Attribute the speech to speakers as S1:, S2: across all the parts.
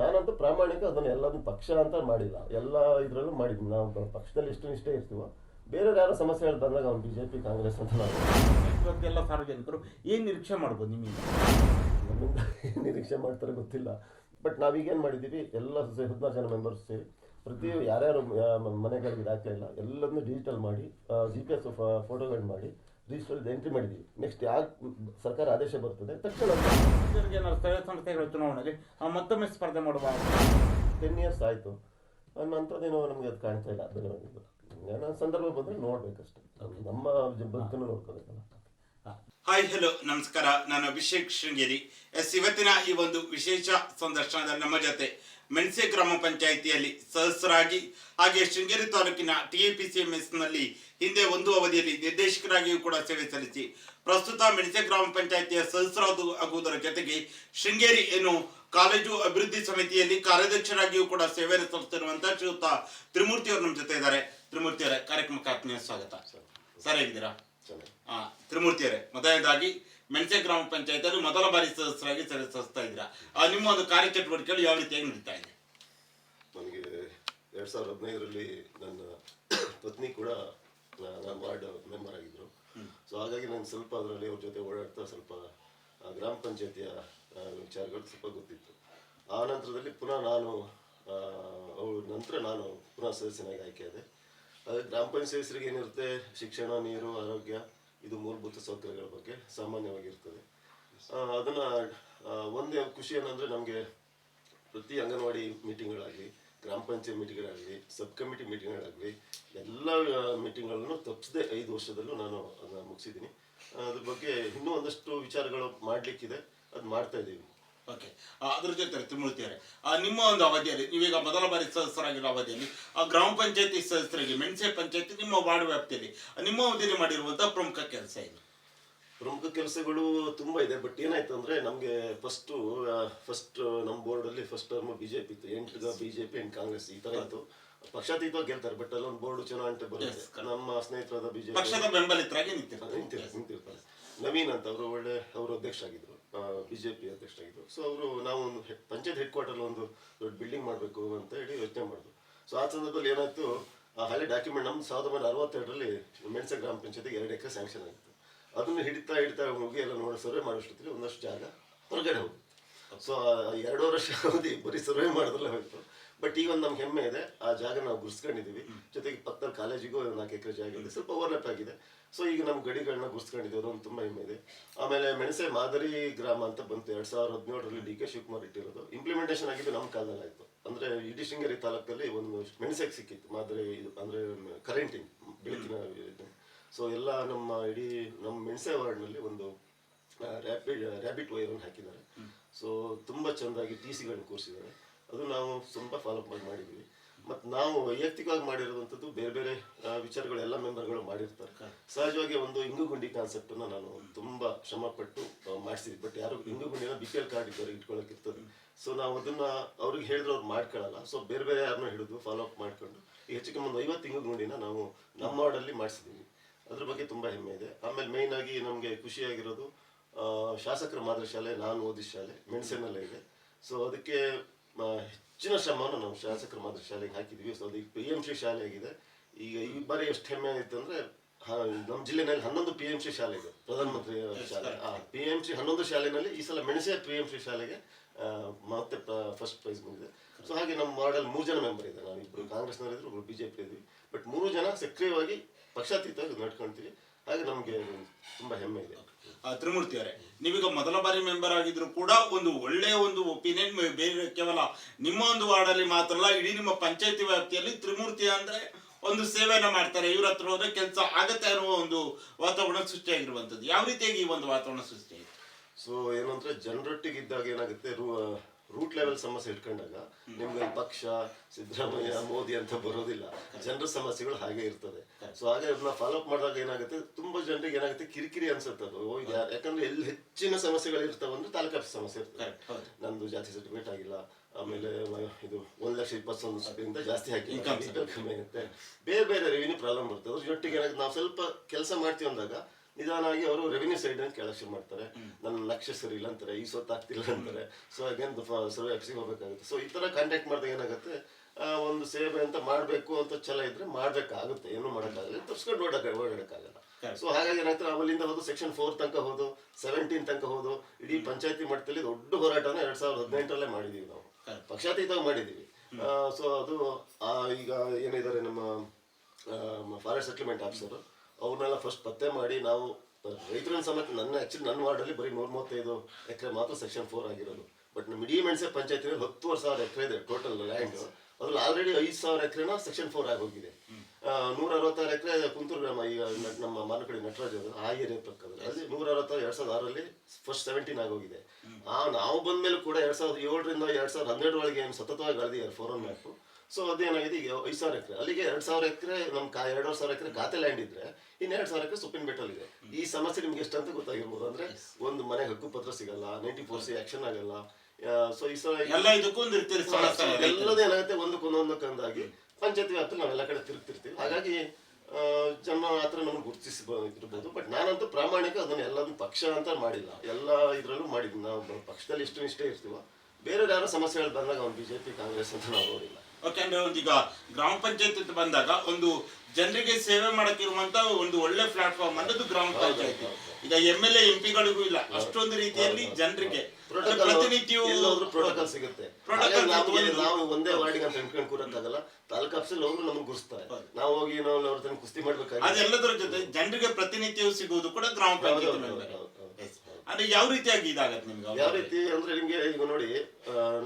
S1: ನಾನಂತೂ ಪ್ರಾಮಾಣಿಕ ಅದನ್ನು ಎಲ್ಲದನ್ನು ಪಕ್ಷ ಅಂತ ಮಾಡಿಲ್ಲ. ಎಲ್ಲ ಇದರಲ್ಲೂ ಮಾಡಿದ್ವಿ ನಾವು ಪಕ್ಷದಲ್ಲಿ ಎಷ್ಟು ಇಷ್ಟೇ ಇರ್ತೀವೋ. ಬೇರೆ ಯಾರೋ ಸಮಸ್ಯೆಗಳು ಬಂದಾಗ ಅವ್ನು ಬಿ ಜೆ ಪಿ ಕಾಂಗ್ರೆಸ್ ಅಂತ ನಾವು
S2: ಇವತ್ತೆಲ್ಲ ಸಾರ್ವಜನಿಕರು ಏನು ನಿರೀಕ್ಷೆ ಮಾಡ್ಬೋದು ನಿಮಗೆ?
S1: ನಮ್ಮಿಂದ ಏನು ನಿರೀಕ್ಷೆ ಮಾಡ್ತಾರೆ ಗೊತ್ತಿಲ್ಲ. ಬಟ್ ನಾವೀಗೇನು ಮಾಡಿದ್ದೀವಿ ಎಲ್ಲ ಹದಿನಾರು ಜನ ಮೆಂಬರ್ಸ್ ಸೇರಿ ಪ್ರತಿ ಯಾರ್ಯಾರು ಮನೆಗಳಿಗೆ ದಾಖಲೆ ಇಲ್ಲ ಎಲ್ಲದನ್ನು ಡಿಜಿಟಲ್ ಮಾಡಿ ಜಿ ಪಿ ಎಸ್ ಫೋಟೋಗಳು ಮಾಡಿ ರಿಜಿಸ್ಟರ್ ಎಂಟ್ರಿ ಮಾಡಿದ್ವಿ. ನೆಕ್ಸ್ಟ್ ಯಾವ ಸರ್ಕಾರ ಆದೇಶ ಬರ್ತದೆ ತಕ್ಷಣ
S2: ಸ್ಥಳೀಯ ಸಂಸ್ಥೆಗಳ ಚುನಾವಣೆಯಲ್ಲಿ ಮತ್ತೊಮ್ಮೆ ಸ್ಪರ್ಧೆ ಮಾಡುವ
S1: ಟೆನ್ ಇಯರ್ಸ್ ಆಯಿತು. ಅನ್ನೋಂಥದ್ದೇನೋ ನಮಗೆ ಅದು ಕಾಣ್ತಾ ಇಲ್ಲ ಬೆಳವಣಿಗೆ ಏನೋ ಸಂದರ್ಭ ಬಂದರೆ ನೋಡಬೇಕಷ್ಟೇ. ನಮ್ಮ ಬದುಕನ್ನು ನೋಡ್ಕೋಬೇಕಲ್ಲ
S2: ಹಾಯ್ ಹಲೋ ನಮಸ್ಕಾರ. ನಾನು ಅಭಿಷೇಕ್ ಶೃಂಗೇರಿ. ಎಸ್ ಇವತ್ತಿನ ಈ ಒಂದು ವಿಶೇಷ ಸಂದರ್ಶನದಲ್ಲಿ ನಮ್ಮ ಜೊತೆ ಮೆಣಸೆ ಗ್ರಾಮ ಪಂಚಾಯಿತಿಯಲ್ಲಿ ಸದಸ್ಯರಾಗಿ ಹಾಗೆ ಶೃಂಗೇರಿ ತಾಲೂಕಿನ T A P C M ಎಸ್ನಲ್ಲಿ ಹಿಂದೆ ಒಂದು ಅವಧಿಯಲ್ಲಿ ನಿರ್ದೇಶಕರಾಗಿಯೂ ಕೂಡ ಸೇವೆ ಸಲ್ಲಿಸಿ ಪ್ರಸ್ತುತ ಮೆಣಸೆ ಗ್ರಾಮ ಪಂಚಾಯಿತಿಯ ಸದಸ್ಯರಾದ ಆಗುವುದರ ಜೊತೆಗೆ ಶೃಂಗೇರಿ ಏನು ಕಾಲೇಜು ಅಭಿವೃದ್ಧಿ ಸಮಿತಿಯಲ್ಲಿ ಕಾರ್ಯಾಧ್ಯಕ್ಷರಾಗಿಯೂ ಕೂಡ ಸೇವೆ ಸಲ್ಲಿಸಿರುವಂತಹ ಶ್ರೀಯುತ ತ್ರಿಮೂರ್ತಿ ಅವರು ನಮ್ಮ ಜೊತೆ ಇದ್ದಾರೆ. ತ್ರಿಮೂರ್ತಿ ಅವರೇ ಕಾರ್ಯಕ್ರಮಕ್ಕೆ ಆತ್ಮೀಯ ಸ್ವಾಗತ. ಸರ್ ಹೇಗಿದ್ದೀರಾ?
S1: ಹಾ
S2: ಆ, ತ್ರಿಮೂರ್ತಿಯವರೇ ಮೊದಲನೇದಾಗಿ ಮೆಣಸೆ ಗ್ರಾಮ ಪಂಚಾಯತಿಯಲ್ಲಿ ಮೊದಲ ಬಾರಿ ಸದಸ್ಯರಾಗಿ ಸಲ್ಲಿಸ್ತಾ ಇದ್ದೀರಾ? ನಿಮ್ಮ ಒಂದು ಕಾರ್ಯಚಟುವಟಿಕೆಗಳು ಯಾವ ರೀತಿಯಾಗಿ ನಡೀತಾ ಇದೆ?
S1: ನನಗೆ ಎರಡು ಸಾವಿರದ ಹದಿನೈದರಲ್ಲಿ ನನ್ನ ಪತ್ನಿ ಕೂಡ ನಾನು ವಾರ್ಡ್ ಮೆಂಬರ್ ಆಗಿದ್ದರು ಸೊ ಹಾಗಾಗಿ ನಾನು ಸ್ವಲ್ಪ ಅದರಲ್ಲಿ ಅವ್ರ ಜೊತೆ ಓಡಾಡ್ತಾ ಸ್ವಲ್ಪ ಗ್ರಾಮ ಪಂಚಾಯತಿಯ ವಿಚಾರಗಳು ಸ್ವಲ್ಪ ಗೊತ್ತಿತ್ತು. ಆ ನಂತರದಲ್ಲಿ ಪುನಃ ನಾನು ಅವ್ರ ನಂತರ ನಾನು ಪುನಃ ಸದಸ್ಯನಾಗಿ ಆಯ್ಕೆಯಾದೆ ಅದೇ ಗ್ರಾಮ ಪಂಚಾಯತ್ ಸದಸ್ಯರಿಗೆ ಏನಿರುತ್ತೆ? ಶಿಕ್ಷಣ ನೀರು ಆರೋಗ್ಯ ಇದು ಮೂಲಭೂತ ಸೌಕರ್ಯಗಳ ಬಗ್ಗೆ ಸಾಮಾನ್ಯವಾಗಿರ್ತದೆ. ಅದನ್ನು ಒಂದೇ ಖುಷಿ ಏನಂದ್ರೆ ನಮಗೆ ಪ್ರತಿ ಅಂಗನವಾಡಿ ಮೀಟಿಂಗ್ಗಳಾಗಲಿ, ಗ್ರಾಮ ಪಂಚಾಯತ್ ಮೀಟಿಂಗ್ಗಳಾಗಲಿ, ಸಬ್ ಕಮಿಟಿ ಮೀಟಿಂಗ್ಗಳಾಗಲಿ, ಎಲ್ಲ ಮೀಟಿಂಗ್ಗಳನ್ನು ತಪ್ಪಿಸದೆ ಐದು ವರ್ಷದಲ್ಲೂ ನಾನು ಅದನ್ನು ಮುಗಿಸಿದ್ದೀನಿ. ಅದ್ರ ಬಗ್ಗೆ ಇನ್ನೂ ಒಂದಷ್ಟು ವಿಚಾರಗಳು ಮಾಡಲಿಕ್ಕಿದೆ. ಅದು ಮಾಡ್ತಾ ಇದ್ದೀವಿ.
S2: ಓಕೆ ಅದ್ರ ಜೊತೆ ತ್ರಿಮೂರ್ತಿಯವರೇ ಆ, ನಿಮ್ಮ ಒಂದು ಅವಧಿಯಲ್ಲಿ ನೀವೀಗ ಮೊದಲ ಬಾರಿ ಸದಸ್ಯರಾಗಿರೋ ಅವಧಿಯಲ್ಲಿ ಆ ಗ್ರಾಮ ಪಂಚಾಯತಿ ಸದಸ್ಯರಿಗೆ ಮೆಣಸೆ ಪಂಚಾಯತಿ ನಿಮ್ಮ ವಾರ್ಡ್ ವ್ಯಾಪ್ತಿಯಲ್ಲಿ ನಿಮ್ಮ ಅವಧಿಯಲ್ಲಿ ಮಾಡಿರುವಂತಹ ಪ್ರಮುಖ ಕೆಲಸ ಏನು?
S1: ಪ್ರಮುಖ ಕೆಲಸಗಳು ತುಂಬಾ ಇದೆ ಬಟ್ ಏನಾಯ್ತು ಅಂದ್ರೆ ನಮಗೆ ಫಸ್ಟ್ ಫಸ್ಟ್ ನಮ್ಮ ಬೋರ್ಡ್ ಅಲ್ಲಿ ಫಸ್ಟ್ ಟರ್ಮ್ ಬಿಜೆಪಿ ಇತ್ತು. ಎಂಟು ಬಿಜೆಪಿ ಅಂಡ್ ಕಾಂಗ್ರೆಸ್ ಈ ತರ ಇತ್ತು. ಪಕ್ಷಾತೀತವಾಗಿ ಗೆಲ್ತಾರೆ ಬಟ್ ಅಲ್ಲೊಂದು ಬೋರ್ಡ್ ಚುನಾವಣೆ ಬರುತ್ತೆ. ನಮ್ಮ ಸ್ನೇಹಿತರಾದ ಬಿಜೆಪಿ
S2: ನಿಂತಿರ್ತಾರೆ.
S1: ನವೀನ್ ಅಂತ ಅವರು ಒಳ್ಳೆ ಅವರು ಅಧ್ಯಕ್ಷ ಆಗಿದ್ರು. ಬಿಜೆಪಿ ಅಧ್ಯಕ್ಷ ಆಗಿದ್ರು. ಸೊ ಅವರು ನಾವು ಒಂದು ಪಂಚಾಯತ್ ಹೆಡ್ ಕ್ವಾರ್ಟರ್ ಒಂದು ದೊಡ್ಡ ಬಿಲ್ಡಿಂಗ್ ಮಾಡಬೇಕು ಅಂತ ಹೇಳಿ ಯೋಚನೆ ಮಾಡಿದ್ರು. ಸೊ ಆ ಸಂದರ್ಭದಲ್ಲಿ ಏನಾಯ್ತು, ಆ ಹಳೆ ಡಾಕ್ಯುಮೆಂಟ್ ನಮ್ಮ ಸಾವಿರದ ಒಂಬೈನೂರ ಅರವತ್ತೆರಡರಲ್ಲಿ ಮೆಣಸೆ ಗ್ರಾಮ ಪಂಚಾಯತಿಗೆ ಎರಡು ಎಕರೆ ಸ್ಯಾಂಕ್ಷನ್ ಆಗಿತ್ತು. ಅದನ್ನು ಹಿಡಿತಾ ಹಿಡಿತಾ ಹೋಗಿ ಎಲ್ಲ ನೋಡಿ ಸರ್ವೆ ಮಾಡೋಷ್ಟೊತ್ತಿಗೆ ಒಂದಷ್ಟು ಜಾಗ ಹೊರಗಡೆ ಹೋಗಿತ್ತು. ಸೊ ಎರಡು ವರ್ಷ ಅವಧಿ ಬರೀ ಸರ್ವೆ ಮಾಡಿದ್ರಲ್ಲೇ ಹೋಯ್ತು. ಬಟ್ ಈಗ ಒಂದು ನಮ್ಗೆ ಹೆಮ್ಮೆ ಇದೆ ಆ ಜಾಗ ನಾವು ಗುರ್ಸ್ಕೊಂಡಿದ್ದೀವಿ ಜೊತೆಗೆ ಪಕ್ಕದ ಕಾಲೇಜಿಗೂ ಒಂದು ನಾಲ್ಕು ಎಕರೆ ಜಾಗ ಇದೆ. ಸ್ವಲ್ಪ ಓವರ್ಲ್ಯಾಪ್ ಆಗಿದೆ. ಸೊ ಈಗ ನಮ್ಮ ಗಡಿಗಳನ್ನ ಗುರ್ಸ್ಕೊಂಡಿದ್ದೀವಿ ಅದೊಂದು ತುಂಬ ಹೆಮ್ಮೆ ಇದೆ. ಆಮೇಲೆ ಮೆಣಸೆ ಮಾದರಿ ಗ್ರಾಮ ಅಂತ ಬಂತು. ಎರಡು ಸಾವಿರದ ಹದಿನೇಳರಲ್ಲಿ ಡಿ ಕೆ ಶಿವಕುಮಾರ್ ಇಟ್ಟಿರೋದು. ಇಂಪ್ಲಿಮೆಂಟೇಷನ್ ಆಗಿದ್ದು ನಮ್ಮ ಕಾಲದಲ್ಲಿ ಆಯಿತು. ಅಂದ್ರೆ ಇಡೀ ಶೃಂಗೇರಿ ತಾಲೂಕಲ್ಲಿ ಒಂದು ಮೆಣಸೆಗೆ ಸಿಕ್ಕಿತ್ತು. ಮಾದರಿ ಇದು ಅಂದರೆ ಕರೆಂಟಿಂಗ್ ಬೆಳಕಿನ ಸೊ ಎಲ್ಲ ನಮ್ಮ ಇಡೀ ನಮ್ಮ ಮೆಣಸೆ ವಾರ್ಡ್ನಲ್ಲಿ ಒಂದು ರ್ಯಾಪಿಡ್ ರ್ಯಾಬಿಟ್ ವೈರನ್ನು ಹಾಕಿದ್ದಾರೆ. ಸೊ ತುಂಬ ಚೆಂದಾಗಿ ಟಿ ಸಿಗಳನ್ನ ಕೂರಿಸಿದ್ದಾರೆ. ಅದು ನಾವು ತುಂಬ ಫಾಲೋಅಪ್ ಮಾಡಿ ಮಾಡಿದ್ವಿ. ಮತ್ತು ನಾವು ವೈಯಕ್ತಿಕವಾಗಿ ಮಾಡಿರೋದಂಥದ್ದು ಬೇರೆ ಬೇರೆ ವಿಚಾರಗಳು ಎಲ್ಲ ಮೆಂಬರ್ಗಳು ಮಾಡಿರ್ತಾರೆ. ಸಹಜವಾಗಿ ಒಂದು ಇಂಗುಗುಂಡಿ ಕಾನ್ಸೆಪ್ಟನ್ನು ನಾನು ತುಂಬ ಶ್ರಮಪಟ್ಟು ಮಾಡಿಸಿದ್ವಿ ಬಟ್ ಯಾರು ಇಂಗುಗುಂಡಿನ ಬಿ ಪಿ ಎಲ್ ಕಾರ್ಡ್ ಇದ್ದವ್ರಿಗೆ ಇಟ್ಕೊಳಕ್ಕೆ ಇರ್ತದೆ. ಸೊ ನಾವು ಅದನ್ನು ಅವ್ರಿಗೆ ಹೇಳಿದ್ರೆ ಅವ್ರು ಮಾಡ್ಕೊಳ್ಳಲ್ಲ ಸೊ ಬೇರೆ ಬೇರೆ ಯಾರನ್ನ ಹಿಡಿದು ಫಾಲೋಅಪ್ ಮಾಡಿಕೊಂಡು ಈಗ ಹೆಚ್ಚು ಕಮ್ಮಿ ಒಂದು ಐವತ್ತು ಇಂಗುಗುಂಡಿನ ನಾವು ನಮ್ಮ ವಾರ್ಡಲ್ಲಿ ಮಾಡಿಸಿದ್ದೀವಿ ಅದ್ರ ಬಗ್ಗೆ ತುಂಬ ಹೆಮ್ಮೆ ಇದೆ. ಆಮೇಲೆ ಮೇಯ್ನ್ ಆಗಿ ನಮಗೆ ಖುಷಿಯಾಗಿರೋದು ಶಾಸಕರ ಮಾದರಿ ಶಾಲೆ, ನಾನು ಓದಿದ ಶಾಲೆ ಮೆಣಸಿನಲ್ಲೇ ಇದೆ. ಸೊ ಅದಕ್ಕೆ ಹೆಚ್ಚಿನ ಶ್ರಮವನ್ನು ನಾವು ಶಾಸಕರು ಮಾತ್ರ ಶಾಲೆಗೆ ಹಾಕಿದ್ವಿ. ಸೊ ಈಗ ಪಿ ಎಂ ಸಿ ಶಾಲೆ ಆಗಿದೆ. ಈಗ ಈ ಬಾರಿ ಎಷ್ಟು ಹೆಮ್ಮೆ ಆಗಿತ್ತು ಅಂದ್ರೆ ನಮ್ಮ ಜಿಲ್ಲೆನಲ್ಲಿ ಹನ್ನೊಂದು ಪಿ ಎಂ ಸಿ ಶಾಲೆ ಇದೆ ಪ್ರಧಾನಮಂತ್ರಿ ಶಾಲೆ. ಪಿ ಎಂ ಸಿ ಹನ್ನೊಂದು ಶಾಲೆನಲ್ಲಿ ಈ ಸಲ ಮೆಣಸೆ ಪಿ ಎಂ ಸಿ ಶಾಲೆಗೆ ಮತ್ತೆ ಫಸ್ಟ್ ಪ್ರೈಸ್ ಬಂದಿದೆ. ಸೊ ಹಾಗೆ ನಮ್ಮ ವಾರ್ಡಲ್ಲಿ ಮೂರು ಜನ ಮೆಂಬರ್ ಇದೆ ನಾವು ಇಬ್ಬರು ಕಾಂಗ್ರೆಸ್ನವರಿದ್ರು ಒಬ್ಬರು ಬಿ ಜೆ ಪಿ ಇದ್ವಿ ಬಟ್ ಮೂರು ಜನ ಸಕ್ರಿಯವಾಗಿ ಪಕ್ಷಾತೀತವಾಗಿ ನಡ್ಕೊಳ್ತೀವಿ ಹಾಗೆ ನಮಗೆ ತುಂಬಾ ಹೆಮ್ಮೆ ಇದೆ.
S2: ಆ, ತ್ರಿಮೂರ್ತಿಯವರೇ ನೀವೀಗ ಮೊದಲ ಬಾರಿ ಮೆಂಬರ್ ಆಗಿದ್ರು ಕೂಡ ಒಂದು ಒಳ್ಳೆಯ ಒಂದು ಒಪಿನಿಯನ್ ಬೇರೆ ಕೇವಲ ನಿಮ್ಮ ಒಂದು ವಾರ್ಡಲ್ಲಿ ಮಾತ್ರ ಅಲ್ಲ ಇಡೀ ನಿಮ್ಮ ಪಂಚಾಯತಿ ವ್ಯಾಪ್ತಿಯಲ್ಲಿ ತ್ರಿಮೂರ್ತಿ ಅಂದ್ರೆ ಒಂದು ಸೇವೆಯನ್ನ ಮಾಡ್ತಾರೆ. ಇವ್ರ ಹತ್ರ ಹೋದ್ರೆ ಕೆಲಸ ಆಗತ್ತೆ ಅನ್ನುವ ಒಂದು ವಾತಾವರಣ ಸೃಷ್ಟಿಯಾಗಿರುವಂತದ್ದು ಯಾವ ರೀತಿಯಾಗಿ ಈ ಒಂದು ವಾತಾವರಣ ಸೃಷ್ಟಿ
S1: ಸೊ ಏನಂದ್ರೆ ಜನರೊಟ್ಟಿಗಿದ್ದಾಗ ಏನಾಗುತ್ತೆ ರೂಟ್ ಲೆವೆಲ್ ಸಮಸ್ಯೆ ಇಟ್ಕೊಂಡಾಗ ನಿಮ್ಗೆ ಪಕ್ಷ ಸಿದ್ದರಾಮಯ್ಯ ಮೋದಿ ಅಂತ ಬರೋದಿಲ್ಲ. ಜನರ ಸಮಸ್ಯೆಗಳು ಹಾಗೆ ಇರ್ತದೆ. ಸೊ ಹಾಗೆ ಅದನ್ನ ಫಾಲೋ ಅಪ್ ಮಾಡಿದಾಗ ಏನಾಗುತ್ತೆ? ತುಂಬಾ ಜನರಿಗೆ ಏನಾಗುತ್ತೆ? ಕಿರಿಕಿರಿ ಅನ್ಸುತ್ತೆ ಅದು. ಯಾಕಂದ್ರೆ ಎಲ್ಲಿ ಹೆಚ್ಚಿನ ಸಮಸ್ಯೆಗಳು ಇರ್ತಾವ ಅಂದ್ರೆ ತಾಲೂಕು ಸಮಸ್ಯೆ ಇರ್ತದೆ. ನಂದು ಜಾತಿ ಸರ್ಟಿಫಿಕೇಟ್ ಆಗಿಲ್ಲ. ಆಮೇಲೆ ಇದು ಒಂದ್ ಲಕ್ಷ ಇಪ್ಪತ್ತೊಂದು ಸಾವಿರದಿಂದ ಜಾಸ್ತಿ ಹಾಕಿ. ಕಮ್ಮಿ ಆಗುತ್ತೆ. ಬೇರೆ ಬೇರೆ ರೆವಿನ್ಯೂ ಪ್ರಾಬ್ಲಮ್ ಬರ್ತದೆ. ಅದ್ರ ಜೊತೆಗೆ ಏನಾಗುತ್ತೆ? ನಾವು ಸ್ವಲ್ಪ ಕೆಲಸ ಮಾಡ್ತೀವಿ ಅಂದಾಗ ನಿಧಾನವಾಗಿ ಅವರು ರೆವಿನ್ಯೂ ಸೈಡ್ ಅಂತ ಕೇಳಕ್ಕೆ ಶುರು ಮಾಡ್ತಾರೆ. ನನ್ನ ಲಕ್ಷ್ಯ ಸರಿ ಇಲ್ಲ ಅಂತಾರೆ ಈ ಸೊತ್ತು ಆಗ್ತಿಲ್ಲ ಅಂತಾರೆ. ಸೊ ಅಗೇನ್ ಸರ್ವೆ ಆಫೀಸಿಗೆ ಹೋಗ್ಬೇಕಾಗುತ್ತೆ. ಸೊ ಈ ತರ ಕಾಂಟ್ಯಾಕ್ಟ್ ಮಾಡಿದಾಗ ಏನಾಗುತ್ತೆ? ಒಂದು ಸೇವೆ ಅಂತ ಮಾಡಬೇಕು ಅಂತ ಛಲ ಇದ್ರೆ ಮಾಡ್ಬೇಕಾಗುತ್ತೆ. ಏನು ಮಾಡೋಕ್ಕಾಗಲ್ಲ. ತಪ್ಸ್ಕೊಂಡು ಓಡಕ ಓಡಾಡಕ್ಕಾಗಲ್ಲ. ಸೊ ಹಾಗಾಗಿ ಏನಾಗ್ತದೆ ಅವಲ್ಲಿಂದ ಹೋದು ಸೆಕ್ಷನ್ ಫೋರ್ ತನಕ ಹೋದು ಸೆವೆಂಟೀನ್ ತನಕ ಹೋದು ಇಡೀ ಪಂಚಾಯತಿ ಮಟ್ಟದಲ್ಲಿ ದೊಡ್ಡ ಹೋರಾಟನ ಎರಡ್ ಸಾವಿರದ ಹದಿನೆಂಟರಲ್ಲೇ ಮಾಡಿದೀವಿ ನಾವು. ಪಕ್ಷಾತೀತವಾಗಿ ಮಾಡಿದೀವಿ. ಸೊ ಅದು ಈಗ ಏನಿದ್ದಾರೆ ನಮ್ಮ ಫಾರೆಸ್ಟ್ ಸೆಟ್ಲ್ಮೆಂಟ್ ಆಫೀಸರ್ ಅವ್ರನ್ನೆಲ್ಲ ಫಸ್ಟ್ ಪತ್ತೆ ಮಾಡಿ ನಾವು ರೈತರ ಸಮೇತ ನನ್ನ ಆ್ಯಕ್ಚುಲಿ ನನ್ನ ವಾರ್ಡಲ್ಲಿ ಬರೀ ನೂರ ಮೂವತ್ತೈದು ಎಕರೆ ಮಾತ್ರ ಸೆಕ್ಷನ್ ಫೋರ್ ಆಗಿರೋದು. ಬಟ್ ನಮ್ಮ ಇಡೀ ಮೆಣಸೆ ಪಂಚಾಯತಿನಲ್ಲಿ ಹತ್ತುವರೆ ಸಾವಿರ ಎಕರೆ ಇದೆ ಟೋಟಲ್ ಲ್ಯಾಂಡ್ ಅದ್ರಲ್ಲಿ ಆಲ್ರೆಡಿ ಐದು ಸಾವಿರ ಎಕರೆನ ಸೆಕ್ಷನ್ ಫೋರ್ ಆಗಿ ಹೋಗಿದೆ. ನೂರ ಅರವತ್ತಾರು ಎಕರೆ ಕುಂತೂರು ಗ್ರಾಮ ಈಗ ನಮ್ಮ ಮಾರುಕಡೆ ನಟರಾಜ್ ಅದು ಆ ಏರಿಯಾ ಪಕ್ಕದಲ್ಲಿ ಅಲ್ಲಿ ನೂರ ಅರವತ್ತಾರು, ಎರಡ್ ಸಾವಿರದ ಆರಲ್ಲಿ ಫಸ್ಟ್ ಸೆವೆಂಟೀನ್ ಆಗೋಗಿದೆ ಆ, ನಾವು ಬಂದ ಮೇಲೆ ಕೂಡ ಎರಡ್ ಸಾವಿರದ ಏಳರಿಂದ ಎರಡ್ ಸಾವಿರದ ಹನ್ನೆರಡರೊಳಗೆ ಏನು ಸತತವಾಗಿ ಬೆಳೆದಿದ್ದಾರೆ ಒನ್ ಮ್ಯಾಪ್ ಸೊ ಅದೇನಾಗಿದೆ ಈಗ ಐದು ಸಾವಿರ ಎಕರೆ. ಅಲ್ಲಿಗೆ ಎರಡ್ ಸಾವಿರ ಎಕರೆ ನಮ್ಮ ಕಾ ಎರಡೂವರೆ ಸಾವಿರ ಎಕರೆ ಖಾತೆ ಲ್ಯಾಂಡ್ ಇದ್ರೆ ಇನ್ನು ಎರಡು ಸಾವಿರ ಎಕರೆ ಸುಪ್ರೀಂ ಬೆಟ್ಟಲ್ಲಿ ಇದೆ. ಈ ಸಮಸ್ಯೆ ನಿಮ್ಗೆ ಎಷ್ಟು ಅಂತ ಗೊತ್ತಾಗಿರ್ಬೋದು. ಅಂದ್ರೆ ಒಂದು ಮನೆ ಹಕ್ಕು ಪತ್ರ ಸಿಗಲ್ಲ ನೈಂಟಿ ಫೋರ್ ಸಿ ಆಕ್ಷನ್ ಆಗಲ್ಲ. ಸೊ ಈ ಸಲ
S2: ಎಲ್ಲ ಇದಕ್ಕೂ ಒಂದು
S1: ಏನಾಗುತ್ತೆ ಒಂದಕ್ಕೊಂದೊಂದಕ್ಕೊಂದಾಗಿ ಪಂಚಾಯತ್ ವ್ಯಾಪ್ತಿಯಲ್ಲಿ ನಾವೆಲ್ಲ ಕಡೆ ತಿರುಗ್ತಿರ್ತೀವಿ. ಹಾಗಾಗಿ ಜನ ಹತ್ರ ನಮ್ಗೆ ಗುರುತಿಸಿ ಇರ್ಬೋದು ಬಟ್ ನಾನಂತೂ ಪ್ರಾಮಾಣಿಕ ಅದನ್ನ ಎಲ್ಲದನ್ನು ಪಕ್ಷ ಅಂತ ಮಾಡಿಲ್ಲ. ಎಲ್ಲ ಇದ್ರಲ್ಲೂ ಮಾಡಿದ್ವಿ ನಾವು ಪಕ್ಷದಲ್ಲಿ ಎಷ್ಟು ಇಷ್ಟೇ ಇರ್ತೀವ. ಬೇರೆ ಯಾರೋ ಸಮಸ್ಯೆಗಳು ಬಂದಾಗ ಅವ್ನು ಬಿಜೆಪಿ ಕಾಂಗ್ರೆಸ್ ಅಂತ ನಾವು ನೋಡಿಲ್ಲ.
S2: ಓಕೆ ಅಂದ್ರೆ ಒಂದು ಈಗ ಗ್ರಾಮ ಪಂಚಾಯತ್ ಅಂತ ಬಂದಾಗ ಒಂದು ಜನರಿಗೆ ಸೇವೆ ಮಾಡಕ್ಕಿರುವಂತ ಒಂದು ಒಳ್ಳೆ ಪ್ಲಾಟ್ಫಾರ್ಮ್ ಅನ್ನೋದು ಗ್ರಾಮ ಪಂಚಾಯತ್. ಈಗ ಎಂ ಎಲ್ ಎ ಎಂ ಪಿಗಳಿಗೂ ಇಲ್ಲ. ಅಷ್ಟೊಂದು ರೀತಿಯಲ್ಲಿ ಜನರಿಗೆ ಪ್ರತಿನಿತ್ಯವೂ
S1: ಪ್ರೋಟೋಕಾಲ್ ಸಿಗುತ್ತೆ. ನಾವು ಒಂದೇ ವಾರ್ಡಿಗೆ ಅಂತ ಎಣ್ಕೊಂಡು ಕೂರಕ್ಕಾಗಲ್ಲ. ತಾಲೂಕು ಆಫೀಸಲ್ಲಿ ಹೋದ್ರು ನಮ್ಗೆ ಗುರುಸ್ತಾರೆ. ನಾವು ಹೋಗಿ ನಾವು ಅವ್ರ ತನಕ ಕುಸ್ತಿ ಮಾಡ್ಬೇಕಾಗಿ
S2: ಅದೆಲ್ಲದರ ಜೊತೆ ಜನರಿಗೆ ಪ್ರತಿನಿತ್ಯವೂ ಸಿಗುವುದು ಕೂಡ ಗ್ರಾಮ ಪಂಚಾಯತ್ ಅಂದ್ರೆ ಯಾವ ರೀತಿಯಾಗಿ ಇದಾಗತ್ತೆ ನಿಮ್ಗೆ
S1: ಯಾವ ರೀತಿ ಅಂದ್ರೆ ನಿಮ್ಗೆ ಈಗ ನೋಡಿ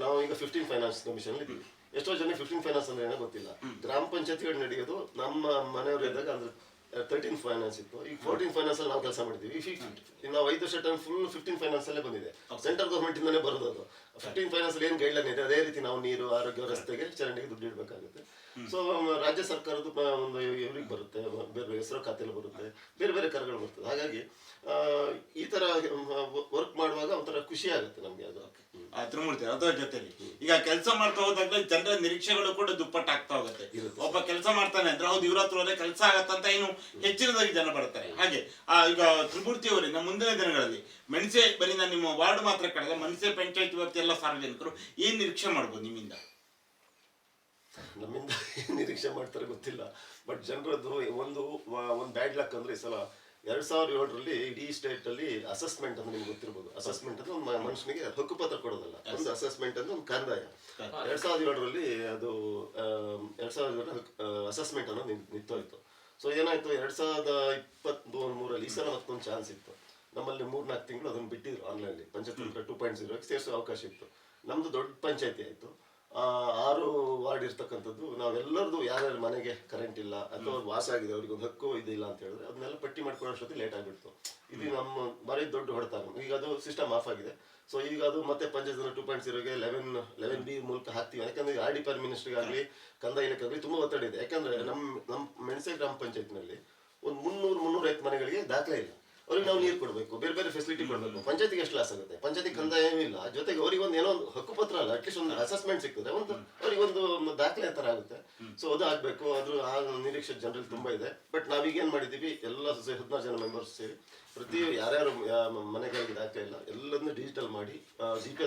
S1: ನಾವು ಈಗ ಫಿಫ್ಟೀನ್ ಫೈನಾನ್ಸ್ ಕಮಿಷನ್ ಇದ್ದೀವಿ. ಎಷ್ಟೋ ಜನ ಫಿಫ್ಟೀನ್ ಫೈನಾನ್ಸ್ ಅಂದ್ರೆ ಏನೋ ಗೊತ್ತಿಲ್ಲ. ಗ್ರಾಮ ಪಂಚಾಯತಿಗಳು ನಡೆಯೋದು ನಮ್ಮ ಮನೆಯವರು ಇದ್ದಾಗ ಅಂದ್ರೆ ತರ್ಟೀನ್ ಫೈನಾನ್ಸ್ ಇತ್ತು. ಈಗ ಫೋರ್ಟೀನ್ ಫೈನಾನ್ಸ್ ಅಲ್ಲಿ ನಾವು ಕೆಲಸ ಮಾಡ್ತೀವಿ. ಈಗ ನಾವು ಐದು ವರ್ಷ ಟೈಮ್ ಫುಲ್ ಫಿಫ್ಟೀನ್ ಫೈನಾನ್ಸ್ ಅಲ್ಲೇ ಬಂದಿದೆ. ಸೆಂಟ್ರಲ್ ಗೌರ್ಮೆಂಟ್ ಇಂದಾನೆ ಬರೋದು ಫಿಫ್ಟೀನ್ ಫೈನಾನ್ಸ್ ಅಲ್ಲಿ ಏನ್ ಗೈಡ್ಲೈನ್ ಇದೆ ಅದೇ ರೀತಿ ನಾವು ನೀರು ಆರೋಗ್ಯ ರಸ್ತೆಗೆ ಚರಂಡಿಗೆ ದುಡ್ಡು ಇಡಬೇಕಾಗುತ್ತೆ. ಸೊ ರಾಜ್ಯ ಸರ್ಕಾರದ ಒಂದು ಇವ್ರಿಗೆ ಬರುತ್ತೆ ಬೇರೆ ಬೇರೆ ಹೆಸರು ಖಾತೆಯಲ್ಲಿ ಬರುತ್ತೆ ಬೇರೆ ಬೇರೆ ಕರಗಳು ಬರ್ತದೆ. ಹಾಗಾಗಿ ಈ ತರ ವರ್ಕ್ ಮಾಡುವಾಗ ಒಂಥರ ಖುಷಿ ಆಗುತ್ತೆ ನಮ್ಗೆ ಅದು
S2: ಆ, ತ್ರಿಮೂರ್ತಿ ಅದರ ಜೊತೆಲಿ. ಈಗ ಕೆಲಸ ಮಾಡ್ತಾ ಹೋದಾಗ ಜನರ ನಿರೀಕ್ಷೆಗಳು ಕೂಡ ದುಪ್ಪಟ್ಟಾಗ್ತಾ ಹೋಗುತ್ತೆ. ಒಬ್ಬ ಕೆಲಸ ಮಾಡ್ತಾನೆ ಅಂದ್ರೆ ಹೌದು ಇವ್ರ ಹತ್ರ ಹೋದ್ರೆ ಕೆಲಸ ಆಗತ್ತಂತ ಏನು ಹೆಚ್ಚಿನದಾಗಿ ಜನ ಬರ್ತಾರೆ ಹಾಗೆ ಆ, ಈಗ ತ್ರಿಮೂರ್ತಿ ಅವರಿಂದ ಮುಂದಿನ ದಿನಗಳಲ್ಲಿ ಮೆಣಸೆ ಬರೀ ನಿಮ್ಮ ವಾರ್ಡ್ ಮಾತ್ರ ಕಳೆದ ಮೆಣಸೆ ಪಂಚಾಯತ್ ವ್ಯಾಪ್ತಿ ಎಲ್ಲ ಸಾರ್ವಜನಿಕರು ಏನ್ ನಿರೀಕ್ಷೆ ಮಾಡ್ಬೋದು ನಿಮ್ಮಿಂದ?
S1: ನಮ್ಮಿಂದ ನಿರೀಕ್ಷೆ ಮಾಡ್ತಾರೆ ಗೊತ್ತಿಲ್ಲ. ಬಟ್ ಜನರದ್ದು ಒಂದು ಒಂದು ಬ್ಯಾಡ್ ಲಕ್ ಅಂದ್ರೆ ಈ ಸಲ ಎರಡ್ ಸಾವಿರದ ಏಳರಲ್ಲಿ ಇಡೀ ಸ್ಟೇಟ್ ಅಲ್ಲಿ ಅಸೆಸ್ಮೆಂಟ್ ಅಂತ ನಿಮ್ಗೆ ಗೊತ್ತಿರ್ಬೋದು. ಅಸೆಸ್ಮೆಂಟ್ ಅಂದ್ರೆ ಒಂದು ಮನುಷ್ಯನಿಗೆ ಹಕ್ಕುಪತ್ರ ಕೊಡೋದಲ್ಲ. ಒಂದು ಅಸೆಸ್ಮೆಂಟ್ ಅಂದ್ರೆ ಒಂದು ಕಂದಾಯ ಎರಡ್ ಸಾವಿರದ ಏಳರಲ್ಲಿ ಅದು ಎರಡ್ ಸಾವಿರದ ಏಳರ ಅಸೆಸ್ಮೆಂಟ್ ಅನ್ನೋ ನಿತ್ತೋಯ್ತು ನಿಂತೋಯ್ತು. ಸೊ ಏನಾಯ್ತು ಎರಡ್ ಸಾವಿರದ ಇಪ್ಪತ್ತ್ ಮೂರಲ್ಲಿ ಈ ಸಲ ಮತ್ತೊಂದು ಚಾನ್ಸ್ ಇತ್ತು. ನಮ್ಮಲ್ಲಿ ಮೂರ್ನಾಲ್ಕು ತಿಂಗಳು ಅದನ್ನು ಬಿಟ್ಟಿದ್ರು online panchayat two point zero ಸೇರಿಸೋ ಅವಕಾಶ ಇತ್ತು. ನಮ್ದು ದೊಡ್ಡ ಪಂಚಾಯತಿ ಆಯ್ತು. ಆರು ವಾರ್ಡ್ ಇರ್ತಕ್ಕಂಥದ್ದು ನಾವೆಲ್ಲರದು ಯಾರ್ಯಾರ ಮನೆಗೆ ಕರೆಂಟ್ ಇಲ್ಲ ಅಥವಾ ಅವ್ರು ವಾಸ ಆಗಿದೆ ಅವ್ರಿಗೆ ಒಂದು ಹಕ್ಕು ಇದಿಲ್ಲ ಅಂತ ಹೇಳಿದ್ರೆ ಅದನ್ನೆಲ್ಲ ಪಟ್ಟಿ ಮಾಡ್ಕೊಳ್ಳೋಷ್ಟೊತ್ತಿಗೆ ಲೇಟ್ ಆಗಿಬಿಡ್ತು. ಇದು ನಮ್ಮ ಭಾರಿ ದೊಡ್ಡ ಹೊಡೆತ ಈಗ ಅದು ಸಿಸ್ಟಮ್ ಆಫ್ ಆಗಿದೆ. ಸೊ ಈಗ ಅದು ಮತ್ತೆ ಪಂಚಾಯತ್ ಟೂ ಪಾಯಿಂಟ್ ಜೀರೋಗೆ ಲೆವೆನ್ ಲೆವೆನ್ ಬಿ ಮೂಲಕ ಹಾಕ್ತೀವಿ. ಯಾಕಂದ್ರೆ ಆರ್ ಡಿ ಪರ್ ಮಿನಿಸ್ಟ್ರಿಗಾಗಲಿ ಕಂದಾಯ ಇಲಾಖೆಗಾಗಲಿ ತುಂಬಾ ಒತ್ತಡ ಇದೆ. ಯಾಕಂದ್ರೆ ನಮ್ಮ ನಮ್ಮ ಮೆಣಸೆ ಗ್ರಾಮ ಪಂಚಾಯತ್ನಲ್ಲಿ ಒಂದು ಮುನ್ನೂರು ಮುನ್ನೂರೈವತ್ತು ಮನೆಗಳಿಗೆ ದಾಖಲೆ ಇಲ್ಲ. ಅವ್ರಿಗೆ ನಾವು ನೀರು ಕೊಡಬೇಕು ಬೇರೆ ಬೇರೆ ಫೆಸಿಲಿಟಿ ಕೊಡಬೇಕು. ಪಂಚಾಯತಿಗೆ ಎಷ್ಟು ಲಾಸ್ ಆಗುತ್ತೆ? ಪಂಚಾಯತಿ ಕಂದಾಯ ಇಲ್ಲ. ಜೊತೆಗೆ ಅವ್ರಿಗೆ ಒಂದು ಏನೋ ಒಂದು ಹಕ್ಕುಪತ್ರ ಅಲ್ಲ ಅಟ್ಲೀಸ್ಟ್ ಒಂದು ಅಸೆಸ್ಮೆಂಟ್ ಸಿಗ್ತದೆ. ಒಂದು ಅವ್ರಿಗೆ ಒಂದು ದಾಖಲೆ ತರ ಆಗುತ್ತೆ. ಸೊ ಅದು ಆಗ್ಬೇಕು. ಅದ್ರ ಆ ನಿರೀಕ್ಷೆ ಜನರಲ್ಲಿ ತುಂಬಾ ಇದೆ. ಬಟ್ ನಾವೀಗ ಏನ್ ಮಾಡಿದೀವಿ ಎಲ್ಲ ಹದಿನಾರು ಜನ ಮೆಂಬರ್ಸ್ ಸೇರಿ ಪ್ರತಿ ಯಾರ್ಯಾರು ಮನೆಗಳಿಗೆ ದಾಖಲೆ ಇಲ್ಲ ಎಲ್ಲದನ್ನು ಡಿಜಿಟಲ್ ಮಾಡಿ